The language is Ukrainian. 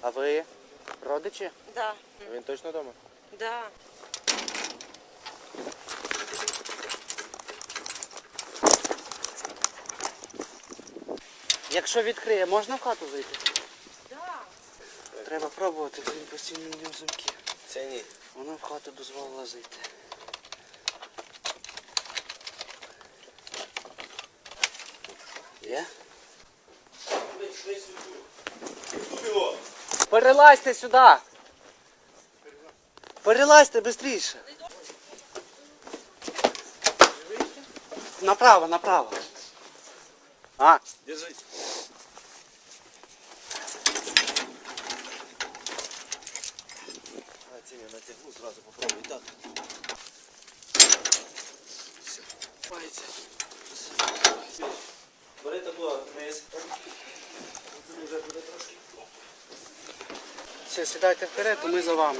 А ви родичі? Да. Він точно вдома? Да. Якщо відкриє, можна в хату зайти? Да. Треба пробувати, він постійно в нього замки. Це ні. Вона в хату дозволила зайти. Є? Перелазьте сюди! Перелазьте швидше! Направо, направо. А, Держи. А, натягну, зразу попробуй так. Пається. Бери таку вниз. Все, сідайте вперед, то ми за вами.